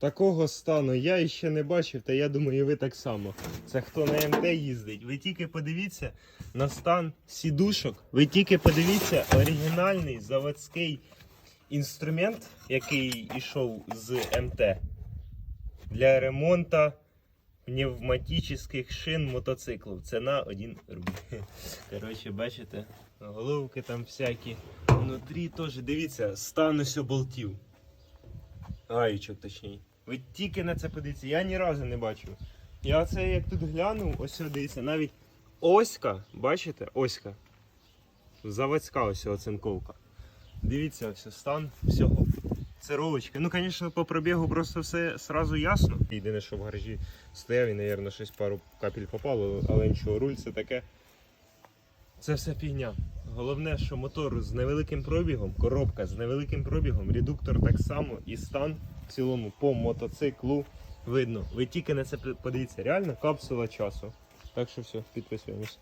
Такого стану я ще не бачив, та я думаю, і ви так само. Це хто на МТ їздить. Ви тільки подивіться на стан сідушок. Ви тільки подивіться оригінальний заводський інструмент, який йшов з МТ для ремонту пневматичних шин мотоциклів. Ціна 1 рубль. Коротше, бачите, головки там всякі. Внутрі теж дивіться, стан ось болтів. Гаючок точніше. Ви тільки на це подивіться, я ні разу не бачив. Я це як тут глянув, ось дивіться, навіть оська, бачите, оська. Заводська ось оцинковка. Дивіться, ось стан всього. Це ровочки. Ну, звісно, по пробігу просто все сразу ясно. Єдине, що в гаражі стояв і, мабуть, щось пару капель попало, але нічого, руль це таке. Це все фігня. Головне, що мотор з невеликим пробігом, коробка з невеликим пробігом, редуктор так само і стан цілому по мотоциклу видно. Ви тільки на це подивіться, реально капсула часу. Так що все, підписуємось.